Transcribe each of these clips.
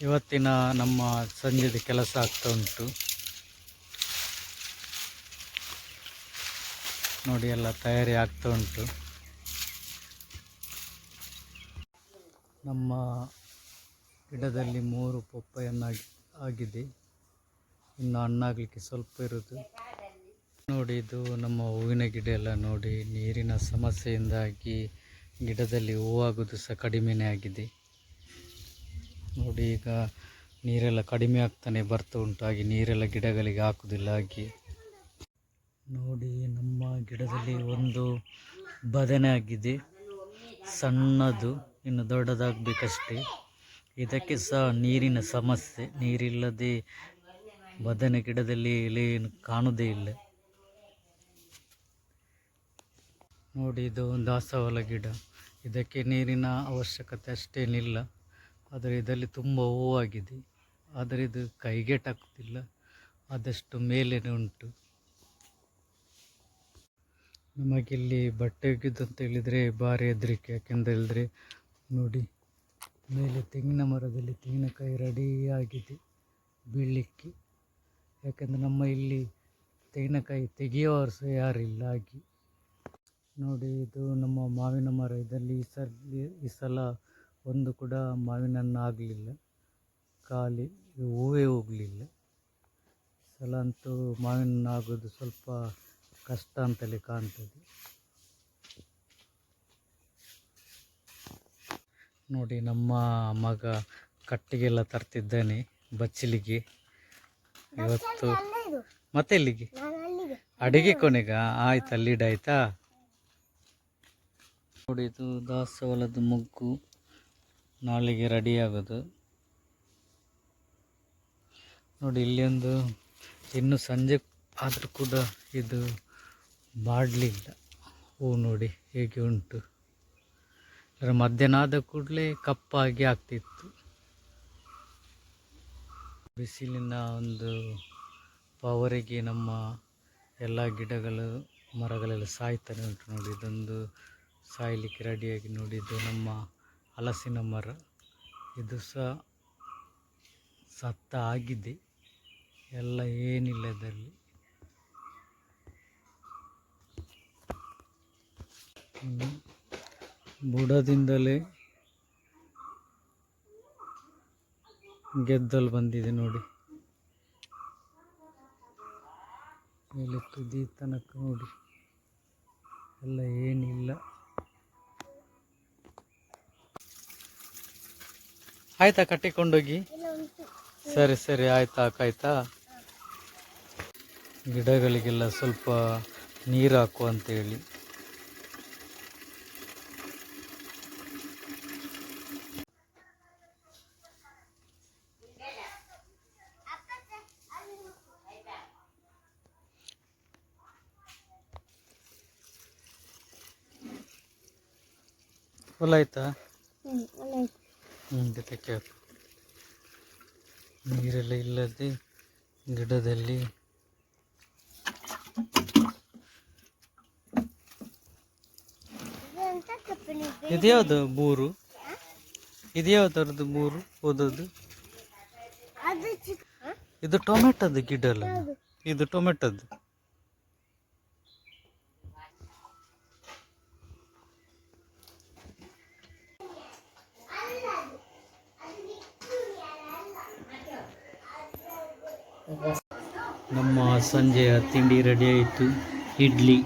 ಇವತ್ತಿನ ನಮ್ಮ ಸಂಜೆದ ಕೆಲಸ ಆಗ್ತಾ ಉಂಟು. ನೋಡಿ, ಎಲ್ಲ ತಯಾರಿ ಆಗ್ತಾ ಉಂಟು. ನಮ್ಮ ಗಿಡದಲ್ಲಿ ಮೂರು ಪಪ್ಪಾಯನ್ನಾಗಿ, ಆಗಿದೆ. ಇನ್ನು ಹಣ್ಣಾಗಲಿಕ್ಕೆ ಸ್ವಲ್ಪ ಇರೋದು. ನೋಡಿ, ಇದು ನಮ್ಮ ಹೂವಿನ ಗಿಡ ಎಲ್ಲ ನೋಡಿ, ನೀರಿನ ಸಮಸ್ಯೆಯಿಂದಾಗಿ ಗಿಡದಲ್ಲಿ ಹೂವಾಗೋದು ಸಹ ಕಡಿಮೆನೇ ಆಗಿದೆ. ನೋಡಿ, ಈಗ ನೀರೆಲ್ಲ ಕಡಿಮೆ ಆಗ್ತಾನೆ, ಬರ್ತಾ ಉಂಟು. ನೀರೆಲ್ಲ ಗಿಡಗಳಿಗೆ ಹಾಕುವುದಿಲ್ಲ, ಹಾಗೆ. ನೋಡಿ, ನಮ್ಮ ಗಿಡದಲ್ಲಿ ಒಂದು ಬದನೆ ಆಗಿದೆ. ಸಣ್ಣದು, ಇನ್ನು ದೊಡ್ಡದಾಗಬೇಕಷ್ಟೇ. ಇದಕ್ಕೆ ಸಹ ನೀರಿನ ಸಮಸ್ಯೆ. ನೀರಿಲ್ಲದೆ ಬದನೆ ಗಿಡದಲ್ಲಿ ಎಲೆಯನ್ನು ಕಾಣುವುದೇ ಇಲ್ಲ. ನೋಡಿ, ಇದು ದಾಸವಾಳ ಗಿಡ. ಇದಕ್ಕೆ ನೀರಿನ ಅವಶ್ಯಕತೆ ಅಷ್ಟೇನಿಲ್ಲ. ಆದರೆ ಇದರಲ್ಲಿ ತುಂಬ ಹೂವಾಗಿದೆ. ಆದರೆ ಇದು ಕೈಗೆಟಾಗ್ತಿಲ್ಲ ಆದಷ್ಟು ಮೇಲೇನೆ ಉಂಟು. ನಮಗಿಲ್ಲಿ ಬಟ್ಟೆ ಒಗ್ಗಿದ್ದು ಅಂತ ಹೇಳಿದರೆ ಭಾರಿ ಹೆದರಿಕೆ. ಯಾಕೆಂತ ಹೇಳಿದರೆ ನೋಡಿ, ಮೇಲೆ ತೆಂಗಿನ ಮರದಲ್ಲಿ ತೆಂಗಿನಕಾಯಿ ರೆಡಿ ಆಗಿದೆ ಬೀಳಲಿಕ್ಕೆ. ಯಾಕೆಂದರೆ ನಮ್ಮ ಇಲ್ಲಿ ತೆಂಗಿನಕಾಯಿ ತೆಗೆಯೋರು ಸಹ ಯಾರಿಲ್ಲ ಹಾಗೆ. ನೋಡಿ, ಇದು ನಮ್ಮ ಮಾವಿನ ಮರ. ಇದರಲ್ಲಿ ಈ ಸಲ ಈ ಸಲ ಒಂದು ಕೂಡ ಮಾವಿನ ಹಣ್ಣು ಆಗಲಿಲ್ಲ ಖಾಲಿ ಹೂವೇ ಹೋಗಲಿಲ್ಲ. ಈ ಸಲ ಅಂತೂ ಮಾವಿನ ಹಣ್ಣು ಆಗೋದು ಸ್ವಲ್ಪ ಕಷ್ಟ ಅಂತಲೇ ಕಾಣ್ತದೆ. ನೋಡಿ, ನಮ್ಮ ಮಗ ಕಟ್ಟಿಗೆಲ್ಲ ತರ್ತಿದ್ದಾನೆ ಬಚ್ಚಲಿಗೆ. ಇವತ್ತು ಮತ್ತೆ ಇಲ್ಲಿಗೆ ಅಡಿಗೆ ಕೊನೆಗ? ಆಯ್ತು ಲೀಡ್ ಆಯ್ತಾ ನೋಡಿ, ಇದು ದಾಸವಾಳದ ಮೊಗ್ಗು. ನಾಳೆಗೆ ರೆಡಿ ಆಗೋದು. ನೋಡಿ ಇಲ್ಲಿ ಒಂದು ಇನ್ನು ಸಂಜೆ ಆದರೂ ಕೂಡ ಇದು ಮಾಡಲಿಲ್ಲ. ಹೂ ನೋಡಿ, ಹೇಗೆ ಉಂಟು. ಅದರ ಮಧ್ಯಾಹ್ನ ಆದ ಕೂಡಲೇ ಕಪ್ಪಾಗಿ ಆಗ್ತಿತ್ತು. ಬಿಸಿಲಿನ ಒಂದು ಪವರಿಗೆ ನಮ್ಮ ಎಲ್ಲ ಗಿಡಗಳು, ಮರಗಳೆಲ್ಲ ಸಾಯ್ತಾನೆ ಉಂಟು ನೋಡಿ. ಇದೊಂದು ಸಾಯಲಿಕ್ಕೆ ರೆಡಿಯಾಗಿ ನೋಡಿ, ಇದು ನಮ್ಮ ಹಲಸಿನ ಮರ ಇದು ಸಹ ಸತ್ತ ಆಗಿದೆ ಎಲ್ಲ ಏನಿಲ್ಲ ಇದರಲ್ಲಿ. ಬುಡದಿಂದಲೇ ಗೆದ್ದಲು ಬಂದಿದೆ ನೋಡಿ. ಮೇಲೆ ತುದಿ ತನಕ ನೋಡಿ. ಎಲ್ಲ ಏನಿಲ್ಲ. ಆಯ್ತಾ ಕಟ್ಟಿಕೊಂಡೋಗಿ? ಸರಿ ಸರಿ ಆಯ್ತಾ ಹಾಕಾಯ್ತಾ ಗಿಡಗಳಿಗೆಲ್ಲ ಸ್ವಲ್ಪ ನೀರು ಹಾಕು ಅಂತೇಳಿ ಫುಲ್ ಆಯ್ತಾ? ಹ್ಞೂ ಕ್ಯಾಪ್ ನೀರೆಲ್ಲ ಇಲ್ಲದೆ ಗಿಡದಲ್ಲಿ ಇದ್ಯಾವ್ದು ಬೂರು ಇದ್ಯಾವ್ದರದ್ದು ಬೂರು ಓದೋದು ಅದು ಚಿಕ್ಕ ಇದು ಟೊಮೆಟೊದು ಗಿಡ ಅಲ್ಲ? ಇದು ಟೊಮೆಟೊದು. ನಮ್ಮ ಸಂಜೆಯ ತಿಂಡಿ ರೆಡಿ ಆಯಿತು. ಇಡ್ಲಿ.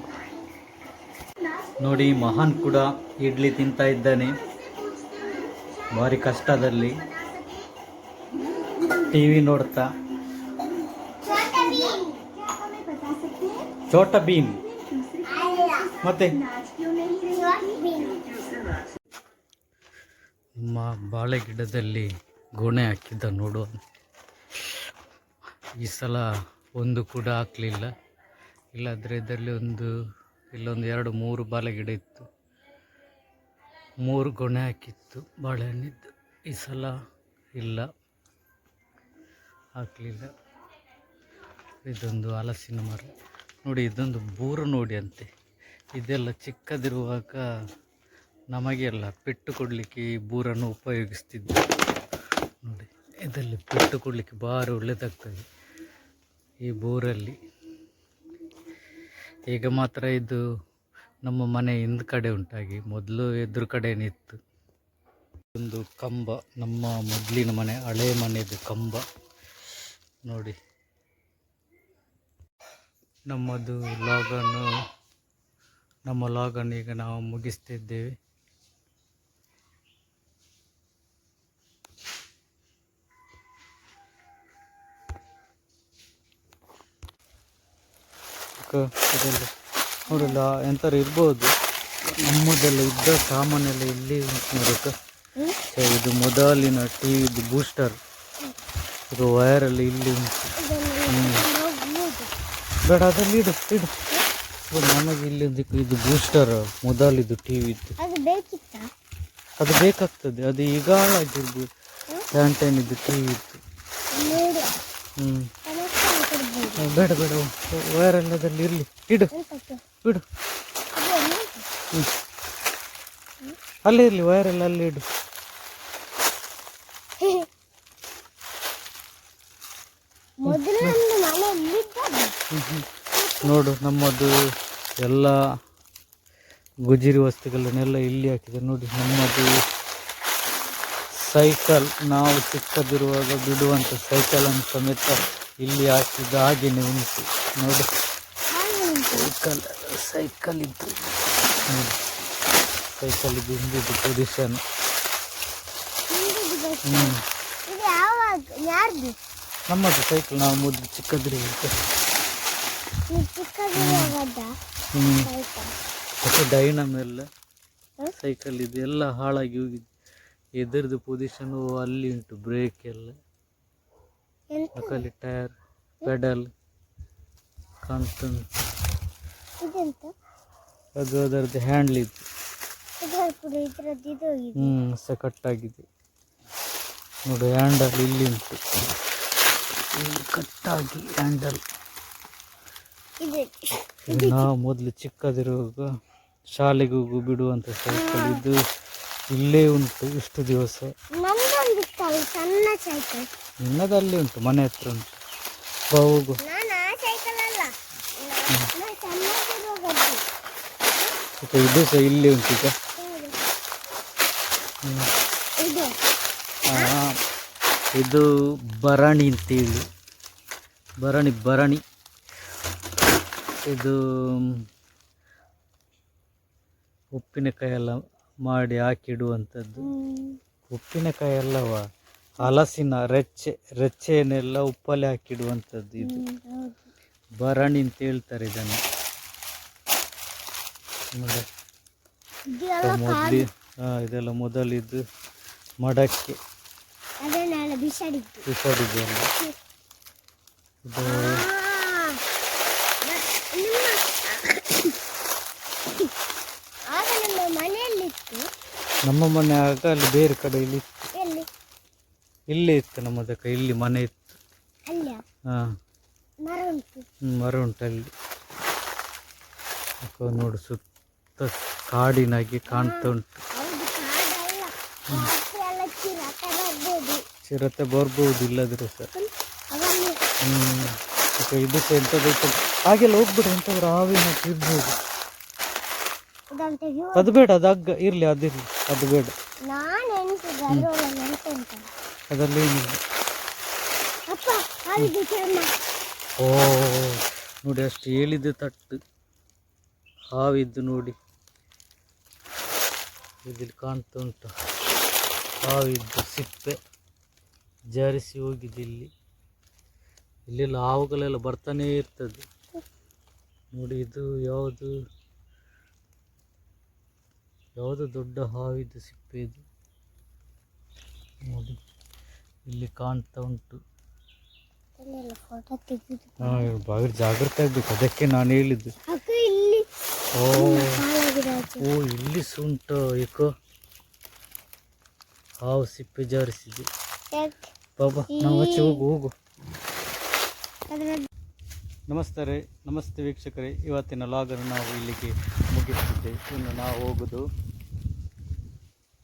ನೋಡಿ, ಮಹಾನ್ ಕೂಡ ಇಡ್ಲಿ ತಿಂತಾ ಇದ್ದಾನೆ. ಭಾರಿ ಕಷ್ಟದಲ್ಲಿ. ಟಿ ವಿ ನೋಡ್ತಾ. ಚೋಟ ಬೀನ್ ಮತ್ತೆ? ನಮ್ಮ ಬಾಳೆ ಗಿಡದಲ್ಲಿ ಗೋಣೆ ಹಾಕಿದ್ದ ನೋಡುವ ಈ ಸಲ ಒಂದು ಕೂಡ ಹಾಕಲಿಲ್ಲ. ಇಲ್ಲಾದರೆ ಇದರಲ್ಲಿ ಒಂದು, ಇಲ್ಲೊಂದು ಎರಡು, ಮೂರು ಬಾಳೆ ಗಿಡ ಇತ್ತು. ಮೂರು ಗೊಣೆ ಹಾಕಿತ್ತು. ಬಾಳೆಹಣ್ಣಿದ್ದು ಈ ಸಲ ಇಲ್ಲ. ಹಾಕಲಿಲ್ಲ. ಇದೊಂದು ಹಲಸಿನ ಮರ. ನೋಡಿ, ಇದೊಂದು ಬೂರು ನೋಡಿ ಅಂತೆ. ಇದೆಲ್ಲ ಚಿಕ್ಕದಿರುವಾಗ ನಮಗೆಲ್ಲ ಪೆಟ್ಟು ಕೊಡಲಿಕ್ಕೆ ಈ ಬೂರನ್ನು ಉಪಯೋಗಿಸ್ತಿದ್ದೆ ನೋಡಿ ಇದರಲ್ಲಿ ಪೆಟ್ಟು ಕೊಡಲಿಕ್ಕೆ ಭಾರಿ ಒಳ್ಳೆಯದಾಗ್ತದೆ ಈ ಬೋರಲ್ಲಿ ಈಗ ಮಾತ್ರ ಇದು ನಮ್ಮ ಮನೆ ಹಿಂದ್ ಕಡೆ ಉಂಟಾಗಿ ಮೊದಲು ಎದುರು ಕಡೆ ಇತ್ತು ಒಂದು ಕಂಬ, ನಮ್ಮ ಮೊದಲಿನ ಮನೆ, ಹಳೆ ಮನೆಯದು ಕಂಬ. ನೋಡಿ. ನಮ್ಮದು ಲಾಗನ್ನು ನಮ್ಮ ಲಾಗನ್ನು ಈಗ ನಾವು ಮುಗಿಸ್ತಿದ್ದೇವೆ. ಕ- ಇದೆಲ್ಲ. ನೋಡಲ್ಲ ಎಂಥರು ಇರ್ಬೋದು. ನಮ್ಮದೆಲ್ಲ ಇದ್ದ ಸಾಮಾನೆಲ್ಲ ಇಲ್ಲಿ ಉಂಟು ನೋಡಕ್ಕ ಇದು ಮೊದಲಿನ ಟಿ ಇದು ಬೂಸ್ಟರ್ ಇದು ವಯರೆಲ್ಲ ಇಲ್ಲಿ. ಬೇಡ ಅದರಲ್ಲಿ ಇಡು ಇಡು. ನಮಗೆ ಇಲ್ಲಿ ಇದು ಬೂಸ್ಟರ್ ಮೊದಲಿದು ಟಿ ವಿದು ಅದು ಬೇಕಾಗ್ತದೆ. ಅದು ಈಗ ಹಾಳಾಗಿರ್ಬೋದು ಕ್ಯಾಂಟೈನ್ ಇದು ಟಿ ವಿ ಇತ್ತು ನೋಡು ಹ್ಞೂ ಬೇಡ ಬೇಡ ವಯರೆಲ್ಲ ಅದಲ್ಲಿ ಇರಲಿ. ಇಡು. ಬಿಡು ಅಲ್ಲಿ? ಹ್ಞೂ ಅಲ್ಲೇ ಇರಲಿ ವಯರೆಲ್ಲ ಅಲ್ಲಿ ಇಡು. ನೋಡು ನಮ್ಮದು ಎಲ್ಲ ಗುಜಿರಿ ವಸ್ತುಗಳನ್ನೆಲ್ಲ ಇಲ್ಲಿ ಹಾಕಿದೆ. ನೋಡಿ ನಮ್ಮದು ಸೈಕಲ್ ನಾವು ಚಿಕ್ಕದಿರುವಾಗ ಬಿಡುವಂಥ ಸೈಕಲನ್ನು ಸಮೇತ ಇಲ್ಲಿ ಹಾಕಿದ ಹಾಗೆಯೇ ಉಂಟು. ನೋಡಿ. ಸೈಕಲ್ ಸೈಕಲ್ ಇದ್ದು. ನೋಡಿ ಸೈಕಲ್ ಹಿಂದಿದ್ದು ಪೊಸಿಷನ್ ಹ್ಞೂ ನಮ್ಮದು ಸೈಕಲ್ ನಾವು ಮೊದಲು ಚಿಕ್ಕದ್ರಿ ಹ್ಞೂ ಡೈನಮ್ ಎಲ್ಲ ಸೈಕಲ್ ಇದು ಎಲ್ಲ ಹಾಳಾಗಿ ಹೋಗಿದೆ. ಎದುರ್ದು ಪೊಸಿಷನು ಅಲ್ಲಿ ಉಂಟು ಬ್ರೇಕ್ ಎಲ್ಲ. ಅಕಲಿ ಟೈರ್ ಪೆಡಲ್ ಕಾಣ್ತುಂಟು ಇದೆಂತ? ಅದು ಅದರದ್ದು ಹ್ಯಾಂಡ್ಲ್ ಇತ್ತು. ಹ್ಞೂ ಸಹ ಕಟ್ಟಾಗಿದೆ. ನೋಡಿ ಹ್ಯಾಂಡಲ್ ಇಲ್ಲಿ ಉಂಟು. ಇಲ್ಲಿ ಕಟ್ಟಾಗಿ ಹ್ಯಾಂಡಲ್. ನಾವು ಮೊದಲು ಚಿಕ್ಕದಿರುವಾಗ ಶಾಲೆಗೆ ಹೋಗು ಬಿಡುವಂಥ ಸೈಕಲ್ ಇದು ಇಲ್ಲೇ ಉಂಟು ಇಷ್ಟು ದಿವಸ. ಸಣ್ಣ ಸೈಕಲ್. ನಿನ್ನದಲ್ಲಿ ಉಂಟು ಮನೆ ಹತ್ರ ಉಂಟು. ಹೋಗು. ಇದು ಸಹ ಇಲ್ಲಿ ಉಂಟು ಈಗ. ಇದು. ಭರಣಿ ಅಂತೇಳಿ. ಭರಣಿ ಭರಣಿ ಇದು ಉಪ್ಪಿನಕಾಯಿ ಎಲ್ಲ ಮಾಡಿ ಹಾಕಿಡುವಂಥದ್ದು. ಉಪ್ಪಿನಕಾಯಿ ಅಲ್ಲವ ಹಲಸಿನ ರೆಚ್ಚೆ ರೆಚ್ಚೆಯನ್ನೆಲ್ಲ ಉಪ್ಪಲ್ಲಿ ಹಾಕಿಡುವಂಥದ್ದು ಇದು. ಬರಣಿ ಅಂತ ಹೇಳ್ತಾರೆ ಇದನ್ನು. ಮೊದಲಿ ಇದೆಲ್ಲ ಮೊದಲಿದ್ದು ಮಡಕ್ಕೆ ಬಿಸಾಡಿದ್ದು. ಇದು ನಿಮ್ಮ ಮನೆ ಆಗ ಅಲ್ಲಿ ಬೇರೆ ಕಡೆ ಇಲ್ಲಿ ಇತ್ತು. ನಮ್ಮದಕ್ಕ ಇಲ್ಲಿ ಮನೆ ಇತ್ತು. ಹಾಂ. ಮರ ಉಂಟು. ಅಲ್ಲಿ. ಅಕ್ಕ ನೋಡು ಸುತ್ತ ಕಾಡಿನಾಗಿ ಕಾಣ್ತಾ ಉಂಟು. ಚಿರತೆ ಬರ್ಬೋದು. ಇಲ್ಲದ್ರೆ ಸರ್. ಹ್ಞೂ ಇದು ಸಹ ಎಂತ ಬೇಕು? ಹಾಗೆಲ್ಲ ಹೋಗ್ಬಿಡು ಎಂಥವ್ರು ಹಾವಿನ ಇರ್ಬೋದು. ಅದು ಬೇಡ ಅದು ಅಗ್ಗ ಇರಲಿ ಅದಿರಲಿ. ಅದು ಬೇಡ ನಾನು ಎಣಿಸಿದ್ದು ಅದರೊಳಗೆ ಎಂತ ಅಂತ ಅದರಲ್ಲಿ ಓ ನೋಡಿ ಅಷ್ಟು ಹೇಳಿದ ತಟ್ಟು. ಹಾವಿದ್ದು ನೋಡಿ. ಇದಿಲ್ಲಿ ಕಾಣ್ತಾ ಉಂಟು. ಹಾವಿದ್ದು ಸಿಪ್ಪೆ. ಜಾರಿಸಿ ಹೋಗಿದೆ ಇಲ್ಲಿ. ಇಲ್ಲೆಲ್ಲ ಹಾವುಗಳೆಲ್ಲ ಬರ್ತಾನೆ ಇರ್ತದೆ. ನೋಡಿ ಇದು ಯಾವುದು? ಯಾವುದು ದೊಡ್ಡ ಹಾವಿದ್ದು ಸಿಪ್ಪೆ ಇದು? ನೋಡಿ. ಇಲ್ಲಿ ಕಾಣ್ತಾ ಉಂಟು. ಬಾಗಿಲು ಜಾಗ್ರತೆ ಆಗ್ಬೇಕು. ಅದಕ್ಕೆ ನಾನು ಹೇಳಿದ್ದು. ಓ ಓ ಇಲ್ಲಿ ಸುಂಟು ಏಕೋ. ಹಾವು ಸಿಪ್ಪೆ ಜಾರಿಸಿದೆ. ಬಾಬಾ ನಾವು ಆಚೆ ಹೋಗು ಹೋಗು. ನಮಸ್ತಾರೆ ನಮಸ್ತೆ ವೀಕ್ಷಕರೇ. ಇವತ್ತಿನ ಲಾಗನ್ನು ನಾವು ಇಲ್ಲಿಗೆ ಮುಗಿಸ್ತಿದ್ದೇವೆ ಇನ್ನು ನಾವು ಹೋಗೋದು.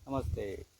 ನಮಸ್ತೆ.